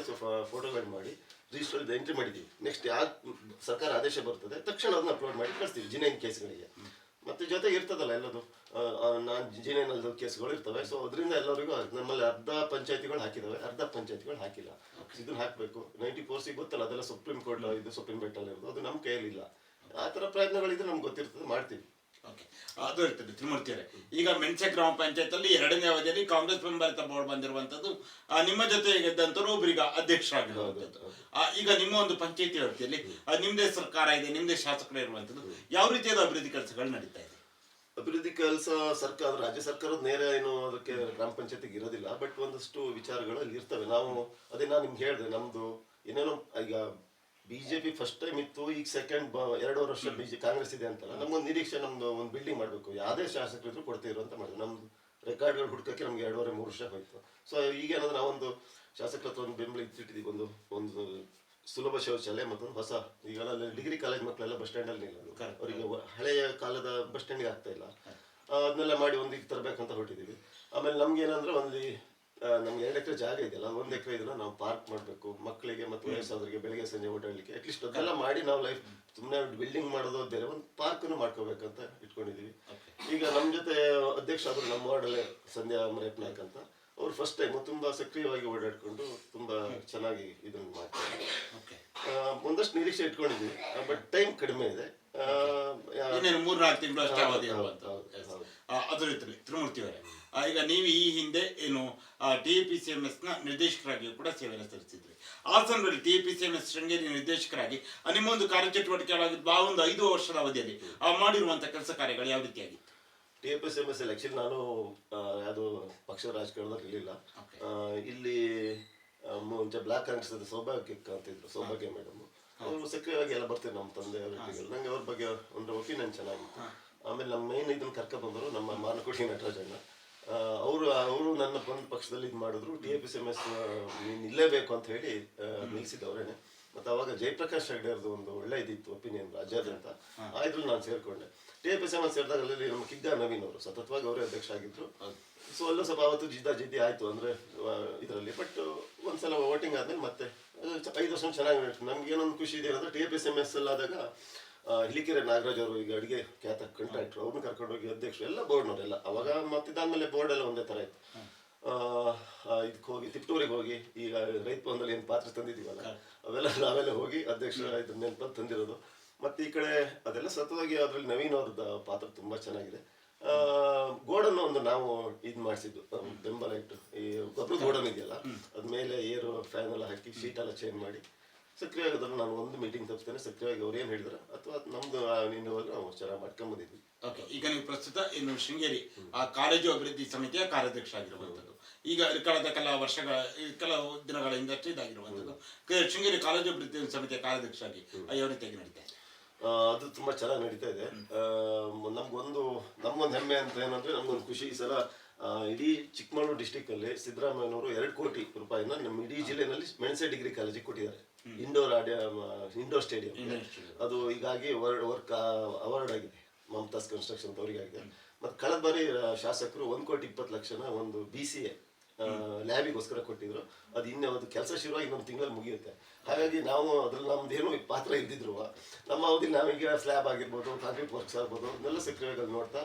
S1: ಎಸ್ ಫೋಟೋಗಳು ಮಾಡಿ ರಿಜಿಸ್ಟರ್ ಎಂಟ್ರಿ ಮಾಡಿದೀವಿ ನೆಕ್ಸ್ಟ್ ಯಾವ ಸರ್ಕಾರ ಆದೇಶ ಬರ್ತದೆ ತಕ್ಷಣ ಅದನ್ನ ಅಪ್ಲೋಡ್ ಮಾಡಿ ಕಳಿಸ್ತೀವಿ ಜಿನೈನ್ ಕೇಸ್ಗಳಿಗೆ ಮತ್ತೆ ಜೊತೆ ಇರ್ತದಲ್ಲ ಎಲ್ಲದು. ನಾನ್ ಜಿನೇನಲ್ದು ಕೇಸ್ಗಳು ಇರ್ತವೆ. ಸೊ ಅದರಿಂದ ಎಲ್ಲರಿಗೂ ನಮ್ಮಲ್ಲಿ ಅರ್ಧ ಪಂಚಾಯತಿಗಳು ಹಾಕಿದವೆ. ಅರ್ಧ ಪಂಚಾಯತಿಗಳು ಹಾಕಿಲ್ಲ. ಇದನ್ನ ಹಾಕಬೇಕು. ನೈಂಟಿ ಸಿ ಗೊತ್ತಲ್ಲ, ಅದೆಲ್ಲ ಸುಪ್ರೀಂ ಕೋರ್ಟ್ ಇದು ಸುಪ್ರೀಂ ಬೆಟ್ಟಲ್ಲಿ ಇರೋದು ಅದು ನಮ್ಮ ಕೈಯಲ್ಲಿ ಇಲ್ಲ ಆ ಥರ ಪ್ರಯತ್ನಗಳಿದ್ರೆ ನಮ್ಗೆ ಗೊತ್ತಿರ್ತದೆ, ಮಾಡ್ತೀವಿ.
S2: ಅದು ಇರ್ತದೆ ತ್ರಿಮೂರ್ತಿ ಅವರೇ ಈಗ ಮೆಣಸೆ ಗ್ರಾಮ ಪಂಚಾಯತ್ ಅಲ್ಲಿ ಎರಡನೇ ಅವಧಿಯಲ್ಲಿ ಕಾಂಗ್ರೆಸ್ ಬೆಂಬಲಿತ ಬೋರ್ಡ್ ಬಂದಿರುವಂತದ್ದು ನಿಮ್ಮ ಜೊತೆ ಇದ್ದಂಥವ್ರು ಒಬ್ಬರಿಗೆ ಅಧ್ಯಕ್ಷರಾಗಿರುವಂತದ್ದು ಆ, ಈಗ ನಿಮ್ಮ ಒಂದು ಪಂಚಾಯತಿ ವ್ಯಾಪ್ತಿಯಲ್ಲಿ ನಿಮ್ಮದೇ ಸರ್ಕಾರ ಇದೆ ನಿಮ್ಮದೇ ಶಾಸಕರು ಇರುವಂತದ್ದು ಯಾವ ರೀತಿಯಾದ ಅಭಿವೃದ್ಧಿ ಕೆಲಸಗಳು ನಡೀತಾ ಇದೆ?
S1: ಅಭಿವೃದ್ಧಿ ಕೆಲಸ ಸರ್ಕಾರ ರಾಜ್ಯ ಸರ್ಕಾರದ ನೇರ ಏನು ಅದಕ್ಕೆ ಗ್ರಾಮ ಪಂಚಾಯತಿಗೆ ಇರೋದಿಲ್ಲ ಬಟ್ ಒಂದಷ್ಟು ವಿಚಾರಗಳು ಅಲ್ಲಿ ಇರ್ತವೆ ನಾವು ಅದೇ ನಾನು ನಿಮ್ಗೆ ಹೇಳಿದೆ ನಮ್ದು ಏನೇನೋ ಈಗ ಬಿಜೆಪಿ ಫಸ್ಟ್ ಟೈಮ್ ಇತ್ತು ಈಗ ಸೆಕೆಂಡ್ ಎರಡೂವರೆ ವರ್ಷ ಬಿಜೆ ಕಾಂಗ್ರೆಸ್ ಇದೆ ಅಂತಲ್ಲ ನಮ್ಗೊಂದು ನಿರೀಕ್ಷೆ ನಮ್ದು ಒಂದು ಬಿಲ್ಡಿಂಗ್ ಮಾಡಬೇಕು. ಯಾವುದೇ ಶಾಸಕರು ಇದ್ರು ಕೊಡ್ತಾ ಇರು ಅಂತ ಮಾಡಿದ್ರು. ನಮ್ದು ರೆಕಾರ್ಡ್ಗಳು ಹುಡ್ಕಕ್ಕೆ ನಮ್ಗೆ ಎರಡೂವರೆ ಮೂರು ವರ್ಷ ಹೋಯ್ತು. ಸೊ ಈಗ ಏನಂದ್ರೆ ಒಂದು ಶಾಸಕರ ಹತ್ರ ಒಂದು ಬೆಂಬಲ ಇಟ್ಟಿದ್ದೀವಿ ಒಂದು ಒಂದು ಸುಲಭ ಶೌಚಾಲಯ ಮತ್ತೊಂದು ಹೊಸ ಈಗೆಲ್ಲ ಡಿಗ್ರಿ ಕಾಲೇಜ್ ಮಕ್ಕಳೆಲ್ಲ ಬಸ್ ಸ್ಟ್ಯಾಂಡಲ್ಲಿ ನಿಲ್ಲೋದು. ಅವರಿಗೆ ಹಳೆಯ ಕಾಲದ ಬಸ್ ಸ್ಟ್ಯಾಂಡ್ಗೆ ಆಗ್ತಾ ಇಲ್ಲ. ಅದನ್ನೆಲ್ಲ ಮಾಡಿ ಒಂದು ಈಗ ತರಬೇಕಂತ ಹೊರಟಿದ್ದೀವಿ ಆಮೇಲೆ ನಮ್ಗೆ ಏನಂದ್ರೆ ಒಂದು ನಮ್ಗೆ ಎರಡು ಎಕರೆ ಜಾಗ ಇದೆಯಲ್ಲ ಒಂದು ಎಕರೆ ಇದನ್ನ ನಾವು ಪಾರ್ಕ್ ಮಾಡಬೇಕು. ಮಕ್ಕಳಿಗೆ ಮತ್ತು ವಯಸ್ಸಾದವರಿಗೆ ಬೆಳಿಗ್ಗೆ ಸಂಜೆ ಓಡಾಡಲಿಕ್ಕೆ ಅಟ್ಲೀಸ್ಟ್ ಅದೆಲ್ಲ ಮಾಡಿ ನಾವು ಲೈಫ್ ಸುಮ್ಮನೆ ಬಿಲ್ಡಿಂಗ್ ಮಾಡೋದು ಬೇರೆ ಒಂದು ಪಾರ್ಕನ್ನು ಮಾಡ್ಕೋಬೇಕಂತ ಇಟ್ಕೊಂಡಿದ್ದೀವಿ ಈಗ ನಮ್ಮ ಜೊತೆ ಅಧ್ಯಕ್ಷ ಆದ್ರು ನಮ್ಮ ವಾರ್ಡಲ್ಲೇ ಸಂಧ್ಯಾ ಮರೇಪ್ ನಾಯ್ಕ್ ಅಂತ. ಅವ್ರು ಫಸ್ಟ್ ಟೈಮ್ ತುಂಬಾ ಸಕ್ರಿಯವಾಗಿ ಓಡಾಡ್ಕೊಂಡು ತುಂಬಾ ಚೆನ್ನಾಗಿ ಇದನ್ನು ಮಾಡ್ತಾರೆ ಒಂದಷ್ಟು ನಿರೀಕ್ಷೆ ಇಟ್ಕೊಂಡಿದ್ವಿ ಬಟ್ ಟೈಮ್ ಕಡಿಮೆ ಇದೆ.
S2: ಮೂರ್ನಾಲ್ಕು ತಿಂಗಳು ಅಷ್ಟೇ ಅವಧಿ ಅದ್ರ ರೀತಿಯಲ್ಲಿ ತ್ರಿಮೂರ್ತಿ ಅವರೇ. ಈಗ ನೀವು ಈ ಹಿಂದೆ ಏನು T A P C M ಎಸ್ನ ನಿರ್ದೇಶಕರಾಗಿಯೂ ಕೂಡ ಸೇವೆಯನ್ನು ಸಲ್ಲಿಸಿದ್ರಿ. ಆ ಸಂದರ್ಭದಲ್ಲಿ T A P C M S Sringeri ನಿರ್ದೇಶಕರಾಗಿ ಆ, ನಿಮ್ಮ ಒಂದು ಕಾರ್ಯಚಟುವಟಿಕೆಗಳಾಗಿದ್ದು ಆ ಒಂದು ಐದು ವರ್ಷದ ಅವಧಿಯಲ್ಲಿ ಆ ಮಾಡಿರುವಂಥ ಕೆಲಸ ಕಾರ್ಯಗಳು ಯಾವ ರೀತಿಯಾಗಿತ್ತು?
S1: T P C M S election ನಾನು ಅದು ಪಕ್ಷದ ಪಕ್ಷ ರಾಜಕಾರಣದಲ್ಲಿ ಇರಲಿಲ್ಲ. ಇಲ್ಲಿ ಮುಂಚೆ ಬ್ಲಾಕ್ ಕಾಂಗ್ರೆಸ್ ಸೌಭಾಗ್ಯ ಅಂತಿದ್ರು ಸೌಭಾಗ್ಯ ಮೇಡಮ್ ಅವರು ಸಕ್ರಿಯವಾಗಿ ಎಲ್ಲ ಬರ್ತಾರೆ ನಮ್ಮ ತಂದೆ ಅವರಿಗೆ ನಂಗೆ ಅವ್ರ ಬಗ್ಗೆ ಒಂದು ಒಪಿನಿಯನ್ ಚೆನ್ನಾಗಿತ್ತು. ಆಮೇಲೆ ನಮ್ಮ ಮೇನ್ ಇದನ್ನು ಕರ್ಕ ಬಂದರು ನಮ್ಮ ಮಾರ್ನಕೋಟಿ ನಟರಾಜಣ್ಣ. ಅವರು ಅವರು ನನ್ನ ಬಂದ ಪಕ್ಷದಲ್ಲಿ ಇದು ಮಾಡಿದ್ರು. D A P C M S ನೀನು ಇಲ್ಲೇಬೇಕು ಅಂತ ಹೇಳಿ ನಿಲ್ಲಿಸಿದವರೇನೆ ಮತ್ತು ಅವಾಗ ಜಯಪ್ರಕಾಶ್ ಹೆಗ್ಡೆ ಅವ್ರದ್ದು ಒಂದು ಒಳ್ಳೆ ಇದಿತ್ತು ಒಪಿನಿಯನ್ ರಾಜ್ಯಾದ್ಯಂತ. ಆ ಇದ್ರಲ್ಲಿ ನಾನು ಸೇರ್ಕೊಂಡೆ. T P C M S ಸೇರಿದಾಗ ಅಲ್ಲಿ ನಮ್ಮ ಕಿಗ್ಗಾ ನವೀನ್ ಅವರು ಸತತವಾಗಿ ಅವರೇ ಅಧ್ಯಕ್ಷ ಆಗಿದ್ರು ಸೊ ಅಲ್ಲೂ ಸ್ವಲ್ಪ ಅವತ್ತು ಜಿದ್ದ ಜಿದ್ದಿ ಆಯ್ತು ಅಂದರೆ ಇದರಲ್ಲಿ. ಬಟ್ ಒಂದ್ಸಲ ವೋಟಿಂಗ್ ಆದಮೇಲೆ ಮತ್ತೆ ಐದು ವರ್ಷ ಚೆನ್ನಾಗಿ ನಮ್ಗೆ ಏನೊಂದು ಖುಷಿ ಇದೆ ಅಂದ್ರೆ T P C M S ಅಲ್ಲಿ ಆದಾಗ ಆ, ಹಿಲಿಕೆರೆ ನಾಗರಾಜ್ ಅವರು ಈಗ ಅಡಿಗೆ ಖ್ಯಾತ ಕಂಟ್ರಾಕ್ಟ್ರು. ಅವ್ರನ್ನ ಕರ್ಕೊಂಡೋಗಿ ಅಧ್ಯಕ್ಷರು ಎಲ್ಲ ಬೋರ್ಡ್ನವರೆಲ್ಲ ಅವಾಗ ಮತ್ತಿದಾದ್ಮೇಲೆ ಬೋರ್ಡ್ ಎಲ್ಲ ಒಂದೇ ತರ ಇತ್ತು. ಇದಕ್ಕೆ ಹೋಗಿ ತಿಪ್ಟೂರಿಗೆ ಹೋಗಿ ಈಗ ರೈತ ಬಂದಲ್ಲಿ ಏನು ಪಾತ್ರ ತಂದಿದ್ದೀವಲ್ಲ ಅವೆಲ್ಲ ನಾವೆಲ್ಲ ಹೋಗಿ ಅಧ್ಯಕ್ಷ ಇದ್ರ ನೆನಪಲ್ಲಿ ತಂದಿರೋದು. ಮತ್ತೆ ಈ ಕಡೆ ಅದೆಲ್ಲ ಸತತವಾಗಿ ಅದ್ರಲ್ಲಿ ನವೀನ್ ಅವ್ರದ್ದು ಪಾತ್ರ ತುಂಬಾ ಚೆನ್ನಾಗಿದೆ. ಆ, ಗೋಡನ್ನು ಒಂದು ನಾವು ಇದು ಮಾಡಿಸಿದ್ದು ಬೆಂಬಲ ಇಟ್ಟು. ಈ ಗೊಬ್ಬರದ ಗೋಡನ್ ಇದೆಯಲ್ಲ ಅದ್ಮೇಲೆ ಏರು ಫ್ಯಾನ್ ಎಲ್ಲ ಹಾಕಿ ಶೀಟ್ ಎಲ್ಲ ಚೇಂಜ್ ಮಾಡಿ. ಸಕ್ರಿಯವಾಗಿ ಅದನ್ನು ನಾನು ಒಂದು ಮೀಟಿಂಗ್ ತಪ್ಪಿಸ್ತೇನೆ ಸಕ್ರಿಯವಾಗಿ ಅವ್ರು ಏನು ಹೇಳಿದ್ರು? ಅಥವಾ ನಮ್ದು ನಿನ್ನೆ ನಾವು ಚೆನ್ನಾಗಿ ಮಾಡ್ಕೊಂಬಂದಿದ್ವಿ
S2: ಓಕೆ ಈಗ ನೀವು ಪ್ರಸ್ತುತ ಇನ್ನು ಶೃಂಗೇರಿ ಆ ಕಾಲೇಜು ಅಭಿವೃದ್ಧಿ ಸಮಿತಿಯ ಕಾರ್ಯಾಧ್ಯಕ್ಷ ಆಗಿರುವಂಥದ್ದು. ಈಗ ಕಳೆದ ಕೆಲ ವರ್ಷಗಳ ಕೆಲವು ದಿನಗಳ ಹಿಂದಷ್ಟೇ ಇದಾಗಿರುವಂಥದ್ದು. ಶೃಂಗೇರಿ ಕಾಲೇಜು ಅಭಿವೃದ್ಧಿ ಸಮಿತಿಯ ಕಾರ್ಯಾಧ್ಯಕ್ಷ ಆಗಿ ಯಾವ ರೀತಿಯಾಗಿ ನಡೀತಾ ಇದೆ?
S1: ಅದು ತುಂಬಾ ಚೆನ್ನಾಗಿ ನಡೀತಾ ಇದೆ. ನಮಗೊಂದು ನಮ್ಮೊಂದು ಹೆಮ್ಮೆ ಅಂತ ಏನಂದ್ರೆ ನಮ್ಗೊಂದು ಖುಷಿ ಈ ಸಲ ಇಡೀ ಚಿಕ್ಕಮಗಳೂರು ಡಿಸ್ಟಿಕ್ ಅಲ್ಲಿ ಸಿದ್ದರಾಮಯ್ಯನವರು ಎರಡು ಕೋಟಿ ರೂಪಾಯಿನ ನಮ್ಮ ಇಡೀ ಜಿಲ್ಲೆನಲ್ಲಿ ಮೆಣಸೆ ಡಿಗ್ರಿ ಕಾಲೇಜಿಗೆ ಕೊಟ್ಟಿದ್ದಾರೆ. ಇಂಡೋರ್ ಆಡಿಯೋ ಇಂಡೋರ್ ಸ್ಟೇಡಿಯಂ ಅದು ಈಗಾಗಿ ವರ್ಡ್ ವರ್ಕ್ ಅವಾರ್ಡ್ ಆಗಿದೆ. ಮಮತಾಸ್ ಕನ್ಸ್ಟ್ರಕ್ಷನ್ ಅವರಿಗೆ ಆಗಿದೆ. ಮತ್ತೆ ಕಳೆದ ಬಾರಿ ಶಾಸಕರು ಒಂದ್ ಕೋಟಿ ಇಪ್ಪತ್ತು ಲಕ್ಷನ ಒಂದು ಬಿ ಸಿ ಎ ಲ್ಯಾಬಿಗೋಸ್ಕರ ಕೊಟ್ಟಿದ್ರು. ಅದು ಇನ್ನೇ ಒಂದು ಕೆಲಸ ಶುರುವಾಗಿ ಇನ್ನೊಂದು ತಿಂಗಳಲ್ಲಿ ಮುಗಿಯುತ್ತೆ. ಹಾಗಾಗಿ ನಾವು ಅದ್ರಲ್ಲಿ ನಮ್ದು ಏನೋ ಪಾತ್ರ ಇದ್ದಿದ್ರು. ನಮ್ಮ ಅವಧಿ ನಮಗೆ ಸ್ಲ್ಯಾಬ್ ಆಗಿರ್ಬೋದು ಕಾಂಕ್ರೀಟ್ ವರ್ಕ್ಸ್ ಆಗ್ಬೋದು ಅದನ್ನೆಲ್ಲ ಸಕ್ರಿಯವಾಗಿ ಅಲ್ಲಿ ನೋಡ್ತಾ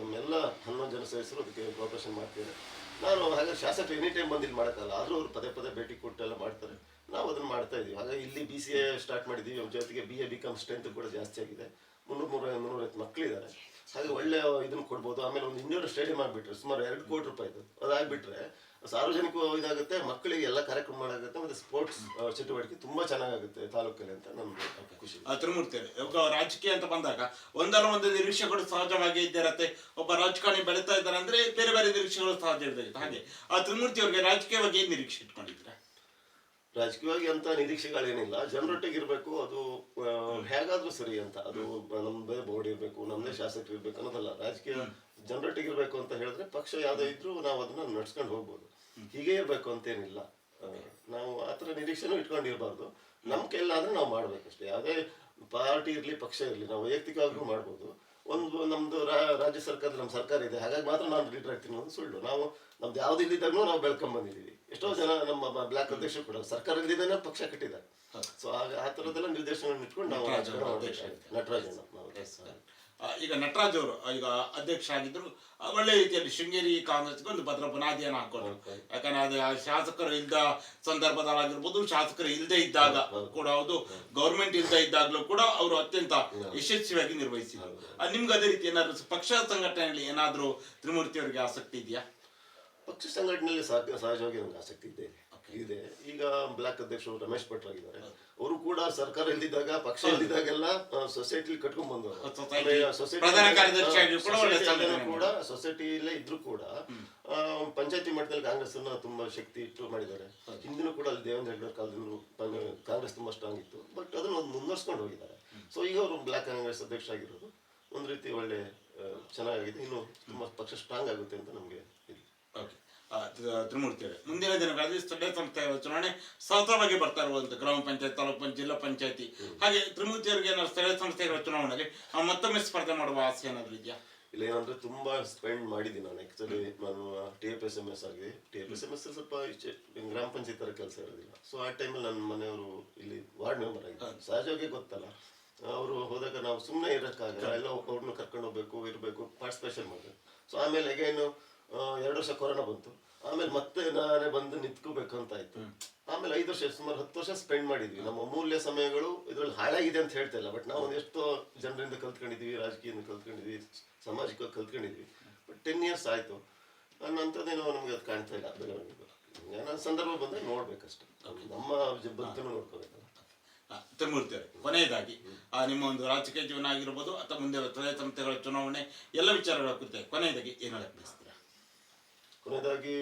S1: ನಮ್ಮೆಲ್ಲ ಹನ್ನೊಂದು ಜನ ಸದಸ್ಯರು ಅದಕ್ಕೆ ಕೋಪರೇಷನ್ ಮಾಡ್ತಿದ್ದಾರೆ. ನಾನು ಹಾಗಾಗಿ ಶಾಸಕರು ಎನಿ ಟೈಮ್ ಬಂದು ಇಲ್ಲಿ ಮಾಡೋಕ್ಕಲ್ಲ ಆದರೂ ಅವರು ಪದೇ ಪದೇ ಭೇಟಿ ಕೊಟ್ಟು ಎಲ್ಲ ಮಾಡ್ತಾರೆ. ನಾವು ಅದನ್ನು ಮಾಡ್ತಾ ಇದ್ದೀವಿ. ಹಾಗಾಗಿ ಇಲ್ಲಿ ಬಿ ಸಿ ಎ ಸ್ಟಾರ್ಟ್ ಮಾಡಿದ್ದೀವಿ. ಅವ್ರ ಜೊತೆಗೆ B A B com strength ಕೂಡ ಜಾಸ್ತಿ ಆಗಿದೆ. ಮುನ್ನೂರು ಮೂರ ಮುನ್ನೂರೈವತ್ತು ಮಕ್ಕಳಿದ್ದಾರೆ ಹಾಗೆ ಒಳ್ಳೆ ಇದನ್ನ ಕೊಡ್ಬೋದು. ಆಮೇಲೆ ಒಂದು ಇಂಡೋರ್ ಸ್ಟೇಡಿಯಂ ಆಗ್ಬಿಟ್ರೆ ಸುಮಾರು ಎರಡು ಕೋಟಿ ರೂಪಾಯಿದು ಅದಾಗ್ಬಿಟ್ರೆ ಸಾರ್ವಜನಿಕ ಇದಾಗುತ್ತೆ, ಮಕ್ಕಳಿಗೆ ಎಲ್ಲ ಕಾರ್ಯಕ್ರಮ ಮಾಡಾಗುತ್ತೆ, ಮತ್ತೆ ಸ್ಪೋರ್ಟ್ಸ್ ಚಟುವಟಿಕೆ ತುಂಬಾ ಚೆನ್ನಾಗಾಗುತ್ತೆ ತಾಲೂಕಲ್ಲಿ ಅಂತ ನಮ್ಗೆ ಖುಷಿ.
S2: ತ್ರಿಮೂರ್ತಿ ರಾಜಕೀಯ ಅಂತ ಬಂದಾಗ ಒಂದಲ್ಲ ಒಂದು ನಿರೀಕ್ಷೆಗಳು ಸಹಜವಾಗಿ ಇದ್ದಿರತ್ತೆ ಒಬ್ಬ ರಾಜಕಾರಣಿ ಬೆಳೀತಾ ಇದ್ದಾರೆ ಅಂದ್ರೆ ಬೇರೆ ಬೇರೆ ನಿರೀಕ್ಷೆಗಳು ಸಹಜ ಇರ್ತದೆ ಹಾಗೆ ಆ ತ್ರಿಮೂರ್ತಿ ಅವರಿಗೆ ರಾಜಕೀಯವಾಗಿ ಏನ್ ನಿರೀಕ್ಷೆ ಇಟ್ಕೊಂಡಿದ್ದೀರಾ?
S1: ರಾಜಕೀಯವಾಗಿ ಅಂತ ನಿರೀಕ್ಷೆಗಳೇನಿಲ್ಲ. ಜನರೊಟ್ಟಿಗಿರ್ಬೇಕು ಅದು ಹೇಗಾದ್ರೂ ಸರಿ ಅಂತ. ಅದು ನಮ್ಮದೇ ಬೋರ್ಡ್ ಇರಬೇಕು ನಮ್ದೇ ಶಾಸಕರು ಇರ್ಬೇಕು ಅನ್ನೋದಲ್ಲ. ರಾಜಕೀಯ ಜನರೊಟ್ಟಿಗಿರ್ಬೇಕು ಅಂತ ಹೇಳಿದ್ರೆ ಪಕ್ಷ ಯಾವ್ದೇ ಇದ್ರೂ ನಾವು ಅದನ್ನ ನಡ್ಸ್ಕೊಂಡು ಹೋಗ್ಬೋದು. ಹೀಗೆ ಇರಬೇಕು ಅಂತೇನಿಲ್ಲ. ಏನಿಲ್ಲ ನಾವು ಆ ಥರ ನಿರೀಕ್ಷೆನೂ ಇಟ್ಕೊಂಡಿರ್ಬಾರ್ದು. ನಮ್ಮ ಆದ್ರೆ ನಾವು ಮಾಡ್ಬೇಕಷ್ಟೇ. ಯಾವುದೇ ಪಾರ್ಟಿ ಇರಲಿ ಪಕ್ಷ ಇರಲಿ ನಾವು ವೈಯಕ್ತಿಕವಾಗೂ ಮಾಡ್ಬೋದು. ಒಂದು ನಮ್ದು ರಾ- ರಾಜ್ಯ ಸರ್ಕಾರದ ನಮ್ಮ ಸರ್ಕಾರ ಇದೆ. ಹಾಗಾಗಿ ಮಾತ್ರ ನಾನು ಲೀಡರ್ ಆಗ್ತೀನಿ ಅನ್ನೋದು ಸುಳ್ಳು. ನಾವು ನಮ್ದು ಯಾವ್ದು ಇಲ್ಲಿದ್ದಾಗೂ ನಾವು ಬೆಳ್ಕೊಂಡ್ ಬಂದಿದ್ದೀವಿ ಎಷ್ಟೋ ಜನ ನಮ್ಮ ಬ್ಲಾಕ್ ಅಧ್ಯಕ್ಷ ಕೂಡ ಸರ್ಕಾರ ಇಲ್ದಿದ್ದೇನೆ ಪಕ್ಷ ಕಟ್ಟಿದ್ದಾರೆ. ಸೊ ಆಗ ಆ ಥರದ್ದೆಲ್ಲ ನಿರ್ದೇಶನ ಇಟ್ಕೊಂಡು ನಾವು ರಾಜಕಾರಣ.
S2: ಈಗ ನಟರಾಜ್ ಅವರು ಈಗ ಅಧ್ಯಕ್ಷ ಆಗಿದ್ರು ಒಳ್ಳೆ ರೀತಿಯಲ್ಲಿ ಶೃಂಗೇರಿ ಕಾಂಗ್ರೆಸ್ಗೆ ಒಂದು ಭದ್ರ ಬುನಾದಿಯನ್ನು ಹಾಕೊಂಡ್ರು ಯಾಕಂದ್ರೆ ಅದು ಶಾಸಕರು ಇಲ್ಲದ ಸಂದರ್ಭದಲ್ಲಾಗಿರ್ಬೋದು ಶಾಸಕರು ಇಲ್ಲದೆ ಇದ್ದಾಗ ಕೂಡ ಹೌದು ಗೌರ್ಮೆಂಟ್ ಇಲ್ಲದೆ ಇದ್ದಾಗಲೂ ಕೂಡ ಅವರು ಅತ್ಯಂತ ಯಶಸ್ವಿಯಾಗಿ ನಿರ್ವಹಿಸಿದ್ರು. ನಿಮ್ಗೆ ಅದೇ ರೀತಿ ಏನಾದ್ರು ಪಕ್ಷ ಸಂಘಟನೆಯಲ್ಲಿ ಏನಾದ್ರೂ ತ್ರಿಮೂರ್ತಿ ಅವರಿಗೆ ಆಸಕ್ತಿ ಇದೆಯಾ?
S1: ಪಕ್ಷ ಸಂಘಟನೆಯಲ್ಲಿ ಸಹ ಸಹಜವಾಗಿ ನನಗೆ ಆಸಕ್ತಿ ಇದೆ. ಇದೆ. ಈಗ ಬ್ಲಾಕ್ ಅಧ್ಯಕ್ಷರು ರಮೇಶ್ ಭಟ್ರು ಆಗಿದ್ದಾರೆ ಅವರು ಕೂಡ ಸರ್ಕಾರ ಇಲ್ದಿದ್ದಾಗ ಪಕ್ಷ ಇಲ್ದಿದ್ದಾಗೆಲ್ಲ ಸೊಸೈಟಿಲಿ ಕಟ್ಕೊಂಡ್ ಬಂದವರು.
S2: ಕಾರ್ಯದರ್ಶಿಯಾಗಿ ಕೂಡ
S1: ಸೊಸೈಟಿಲೇ ಇದ್ರು ಕೂಡ ಪಂಚಾಯತಿ ಮಟ್ಟದಲ್ಲಿ ಕಾಂಗ್ರೆಸ್ ಅನ್ನ ತುಂಬಾ ಶಕ್ತಿ ಇಟ್ಟು ಮಾಡಿದ್ದಾರೆ. ಹಿಂದಿನೂ ಕೂಡ ಅಲ್ಲಿ ದೇವೇಂದ್ರ ಹೆಗ್ಡೆ ಕಾಲದಿಂದಲೂ ಕಾಂಗ್ರೆಸ್ ತುಂಬಾ ಸ್ಟ್ರಾಂಗ್ ಇತ್ತು. ಬಟ್ ಅದನ್ನ ಒಂದು ಮುಂದುವರ್ಸ್ಕೊಂಡು ಹೋಗಿದ್ದಾರೆ. ಸೊ ಈಗ ಅವರು ಬ್ಲಾಕ್ ಕಾಂಗ್ರೆಸ್ ಅಧ್ಯಕ್ಷ ಆಗಿರೋದು ಒಂದು ರೀತಿ ಒಳ್ಳೆ ಚೆನ್ನಾಗಿದೆ ಇನ್ನು ತುಂಬಾ ಪಕ್ಷ ಸ್ಟ್ರಾಂಗ್ ಆಗುತ್ತೆ ಅಂತ ನಮಗೆ ಇದೆ
S2: ಓಕೆ ಆ, ತ್ರಿಮೂರ್ತಿ ಮುಂದಿನ ದಿನಗಳಲ್ಲಿ ಸ್ಥಳೀಯ ಸಂಸ್ಥೆ ಚುನಾವಣೆ ಸತತವಾಗಿ ಬರ್ತಾ ಇರುವಂತ ಗ್ರಾಮ ಪಂಚಾಯತ್ ತಾಲೂಕು ಪಂಚಾಯತ್ ಜಿಲ್ಲಾ ಪಂಚಾಯತಿ. ಹಾಗೆ ತ್ರಿಮೂರ್ತಿಯವರಿಗೆ ಏನಾದ್ರು ಸ್ಥಳೀಯ ಸಂಸ್ಥೆಗಳ ಚುನಾವಣೆಗೆ ಮತ್ತೊಮ್ಮೆ ಸ್ಪರ್ಧೆ ಮಾಡುವ ಆಸೆ ಏನಾದ್ರು ಇದೆಯಾ?
S1: ಇಲ್ಲ ಏನಂದ್ರೆ ತುಂಬಾ ಸ್ಪೆಂಡ್ ಮಾಡಿದ್ದೀನಿ ನಾನು. ಆಕ್ಚುಲಿ ನಾನು T F S M S ಆಗಿದೆ. T F S M S ಸ್ವಲ್ಪ ಗ್ರಾಮ ಪಂಚಾಯತ್ ತರ ಕೆಲಸ ಇರೋದಿಲ್ಲ. ಸೊ ಆ ಟೈಮಲ್ಲಿ ನನ್ನ ಮನೆಯವರು ಇಲ್ಲಿ ವಾರ್ಡ್ ಮೆಂಬರ್ ಆಗಿದ್ದಾರೆ. ಸಹಜವಾಗಿ ಗೊತ್ತಲ್ಲ. ಅವರು ಹೋದಾಗ ನಾವು ಸುಮ್ಮನೆ ಇರೋಕ್ಕಾಗಲ್ಲ. ಎಲ್ಲ ಅವ್ರನ್ನ ಕರ್ಕೊಂಡು ಹೋಗ್ಬೇಕು ಇರಬೇಕು ಪಾರ್ಟಿಸಿಪೇಷನ್ ಮಾಡಬೇಕು. ಸೊ ಆಮೇಲೆ ಏನು ಎರಡು ವರ್ಷ ಕೊರೋನಾ ಬಂತು. ಆಮೇಲೆ ಮತ್ತೆ ನಾನೇ ಬಂದು ನಿಂತ್ಕೋಬೇಕು ಅಂತ ಆಯ್ತು ಆಮೇಲೆ ಐದು ವರ್ಷ ಸುಮಾರು ಹತ್ತು ವರ್ಷ ಸ್ಪೆಂಡ್ ಮಾಡಿದ್ವಿ. ನಮ್ಮ ಅಮೂಲ್ಯ ಸಮಯಗಳು ಇದ್ರಲ್ಲಿ ಹಾಳಾಗಿದೆ ಅಂತ ಹೇಳ್ತಾ ಇಲ್ಲ ಬಟ್ ನಾವು ಎಷ್ಟೋ ಜನರಿಂದ ಕಲ್ತ್ಕೊಂಡಿದ್ವಿ ರಾಜಕೀಯದಿಂದ ಕಲ್ತ್ಕೊಂಡಿದ್ವಿ ಸಾಮಾಜಿಕವಾಗಿ ಕಲ್ತ್ಕೊಂಡಿದ್ವಿ. ಬಟ್ ಟೆನ್ ಇಯರ್ಸ್ ಆಯ್ತು. ಅನ್ನೋಂಥದ್ದೇನೋ ನಮ್ಗೆ ಅದು ಕಾಣ್ತಾ ಇಲ್ಲ ಬೆಳವಣಿಗೆ ಏನೋ ಸಂದರ್ಭ ಬಂದ್ರೆ ನೋಡ್ಬೇಕಷ್ಟೆ. ನಮ್ಮ ಬದುಕನ್ನು ನೋಡ್ಕೋಬೇಕಲ್ಲ
S2: ತ್ರಿಮೂರ್ತಿ ಅವರು ಕೊನೆಯದಾಗಿ ಆ, ನಿಮ್ಮ ಒಂದು ರಾಜಕೀಯ ಜೀವನ ಆಗಿರ್ಬೋದು ಅಥವಾ ಮುಂದೆ ಸಂಸ್ಥೆಗಳ ಚುನಾವಣೆ ಎಲ್ಲ ವಿಚಾರಗಳ ಕುರಿತು ಕೊನೆಯದಾಗಿ ಏನು ಬಯಸ್ತೀರಾ?
S1: ಕೊನೆಯದಾಗಿ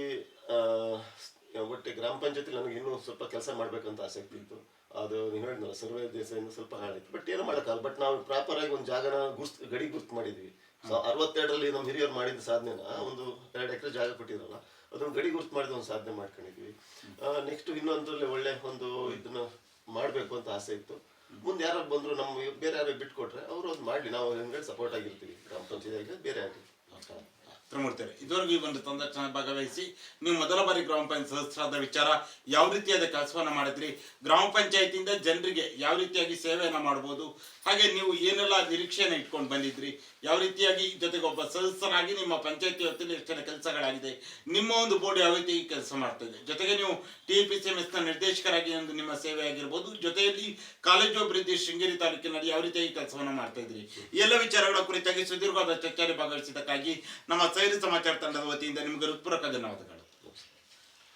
S1: ಒಟ್ಟೆ ಗ್ರಾಮ ಪಂಚಾಯತಿ ನನಗೆ ಇನ್ನೂ ಸ್ವಲ್ಪ ಕೆಲಸ ಮಾಡಬೇಕಂತ ಆಸಕ್ತಿ ಇತ್ತು. ಅದು ನೀವು ಹೇಳಿದ್ನಲ್ಲ, ಸರ್ವೆ ದೇಶದಿಂದ ಸ್ವಲ್ಪ ಹಾಳಾಯಿತು. ಬಟ್ ಏನು ಮಾಡೋಕ್ಕಲ್ಲ ಬಟ್ ನಾವು ಪ್ರಾಪರ್ ಆಗಿ ಒಂದು ಜಾಗನ ಗುರ್ ಗಡಿ ಗುರ್ತು ಮಾಡಿದ್ವಿ. ಸೊ ಅರವತ್ತೆರಡರಲ್ಲಿ ನಮ್ಮ ಹಿರಿಯರು ಮಾಡಿದ ಸಾಧನೆನ ಒಂದು ಎರಡು ಎಕರೆ ಜಾಗ ಕೊಟ್ಟಿದ್ರಲ್ಲ, ಅದನ್ನು ಗಡಿ ಗುರ್ತು ಮಾಡಿದ ಒಂದು ಸಾಧನೆ ಮಾಡ್ಕೊಂಡಿದ್ವಿ. ನೆಕ್ಸ್ಟ್ ಇನ್ನೊಂದರಲ್ಲಿ ಒಳ್ಳೆ ಒಂದು ಇದನ್ನ ಮಾಡಬೇಕು ಅಂತ ಆಸೆ ಇತ್ತು. ಮುಂದೆ ಯಾರು ಬಂದ್ರು ನಮ್ಮ ಬೇರೆ ಯಾರು ಬಿಟ್ಕೊಟ್ರೆ ಅವರು ಅದು ಮಾಡಲಿ. ನಾವು ಹಿಂಗೆ ಸಪೋರ್ಟ್ ಆಗಿರ್ತೀವಿ. ಗ್ರಾಮ ಪಂಚಾಯತ್ ಬೇರೆ ಆಗಲಿ.
S2: ತ್ರಿಮೂರ್ತಿ ಅವರೇ ಇದುವರೆಗೂ ಈ ಒಂದು ಸಂದರ್ಶನ ಭಾಗವಹಿಸಿ ನೀವು ಮೊದಲ ಬಾರಿ ಗ್ರಾಮ ಪಂಚಾಯತ್ ಸದಸ್ಯರಾದ ವಿಚಾರ ಯಾವ ರೀತಿಯಾದ ಕೆಲಸವನ್ನು ಮಾಡಿದ್ರಿ? ಗ್ರಾಮ ಪಂಚಾಯತಿಯಿಂದ ಜನರಿಗೆ ಯಾವ ರೀತಿಯಾಗಿ ಸೇವೆಯನ್ನು ಮಾಡ್ಬೋದು? ಹಾಗೆ ನೀವು ಏನೆಲ್ಲ ನಿರೀಕ್ಷೆಯನ್ನು ಇಟ್ಕೊಂಡು ಬಂದಿದ್ರಿ? ಯಾವ ರೀತಿಯಾಗಿ ಜೊತೆಗೆ ಒಬ್ಬ ಸದಸ್ಯರಾಗಿ ನಿಮ್ಮ ಪಂಚಾಯತಿ ಹೊತ್ತಲ್ಲಿ ಎಷ್ಟೆಲ್ಲ ಕೆಲಸಗಳಾಗಿದೆ? ನಿಮ್ಮ ಒಂದು ಬೋರ್ಡ್ ಯಾವ ರೀತಿ ಕೆಲಸ ಮಾಡ್ತಾ ಇದೆ? ಜೊತೆಗೆ ನೀವು ಟಿ ಪಿ ಸಿ ಎಂ ಎಸ್ನ ನಿರ್ದೇಶಕರಾಗಿ ಒಂದು ನಿಮ್ಮ ಸೇವೆ ಆಗಿರ್ಬೋದು. ಜೊತೆಯಲ್ಲಿ ಕಾಲೇಜು ಅಭಿವೃದ್ಧಿ ಶೃಂಗೇರಿ ತಾಲೂಕಿನಲ್ಲಿ ಯಾವ ರೀತಿಯಾಗಿ ಕೆಲಸವನ್ನು ಮಾಡ್ತಾ ಇದ್ರಿ? ಎಲ್ಲ ವಿಚಾರಗಳ ಕುರಿತಾಗಿ ಸುದೀರ್ಘವಾದ ಚರ್ಚೆಯಲ್ಲಿ ಭಾಗವಹಿಸಿದ್ದಕ್ಕಾಗಿ ನಮ್ಮ ಸೈರಿ ಸಮಾಚಾರ ತಂಡದ ವತಿಯಿಂದ ನಿಮಗೆ ಹೃತ್ಪೂರ್ವಕ ಧನ್ಯವಾದಗಳು.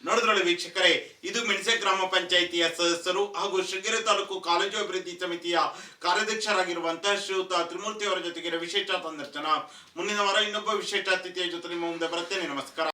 S2: ನೋಡಿದ್ರೊಳ ವೀಕ್ಷಕರೇ, ಇದು ಮೆಣಸೆ ಗ್ರಾಮ ಪಂಚಾಯಿತಿಯ ಸದಸ್ಯರು ಹಾಗೂ ಶೃಂಗೇರಿ ತಾಲೂಕು ಕಾಲೇಜು ಅಭಿವೃದ್ಧಿ ಸಮಿತಿಯ ಕಾರ್ಯಾಧ್ಯಕ್ಷರಾಗಿರುವಂತಹ ಶ್ರೀಯುತ ತ್ರಿಮೂರ್ತಿ ಅವರ ಜೊತೆಗಿನ ವಿಶೇಷ ಸಂದರ್ಶನ. ಮುಂದಿನ ವಾರ ಇನ್ನೊಬ್ಬ ವಿಶೇಷ ಅತಿಥಿಯ ಜೊತೆ ನಿಮ್ಮ ಮುಂದೆ ಬರುತ್ತೇನೆ. ನಮಸ್ಕಾರ.